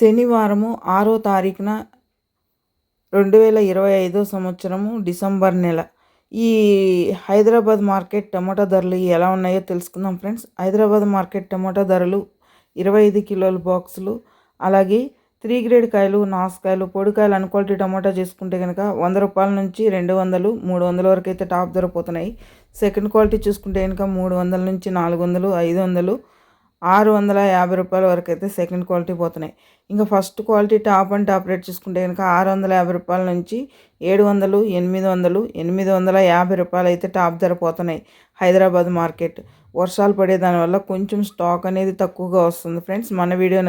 శనివారము ఆరో తారీఖున రెండు వేల ఇరవై ఐదో సంవత్సరము డిసెంబర్ నెల. ఈ హైదరాబాద్ మార్కెట్ టమాటా ధరలు ఎలా ఉన్నాయో తెలుసుకుందాం ఫ్రెండ్స్. హైదరాబాద్ మార్కెట్ టమాటా ధరలు ఇరవై ఐదు కిలోల బాక్సులు అలాగే త్రీ గ్రేడ్ కాయలు నాసుకాయలు పొడికాయలు అన్క్వాలిటీ టమాటా చేసుకుంటే కనుక వంద రూపాయల నుంచి రెండు వందలు మూడు వందల వరకు అయితే టాప్ ధర పోతున్నాయి. సెకండ్ క్వాలిటీ చూసుకుంటే కనుక మూడు వందల నుంచి నాలుగు వందలు ఐదు వందలు ఆరు వందల యాభై రూపాయల వరకు అయితే సెకండ్ క్వాలిటీ పోతున్నాయి. ఇంకా first quality top and top rate చూసుకుంటే కనుక ఆరు వందల యాభై రూపాయల నుంచి ఏడు వందలు ఎనిమిది వందలు ఎనిమిది వందల యాభై రూపాయలు అయితే టాప్ ధర పోతున్నాయి హైదరాబాద్ మార్కెట్. వర్షాలు పడే దానివల్ల కొంచెం స్టాక్ అనేది తక్కువగా వస్తుంది. ఫ్రెండ్స్ మన వీడియో